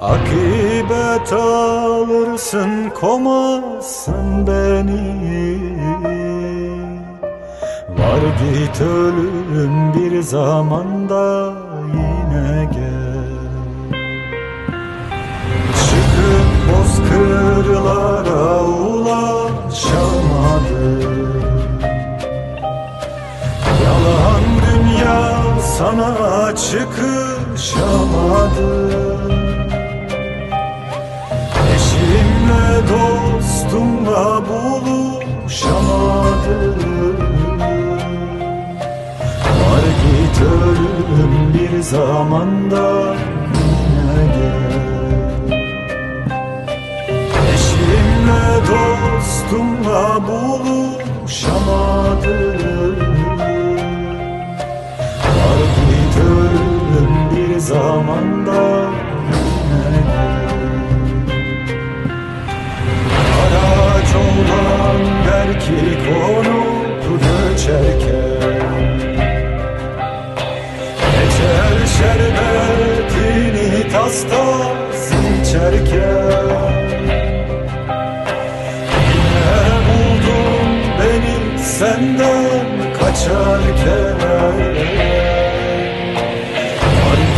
Akibet alırsın komazsın beni. Var git ölüm bir zamanda yine gel. Çıkıp bozkırlara ulaşamadım. Yalan dünya sana çıkışamadı ölüm bir zamanda yine gel Eşimle dostumla buluşamadım. Ölüm bir zamanda tas içerken. Yine buldun beni senden kaçarken.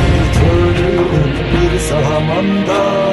Git ölüm bir zamanda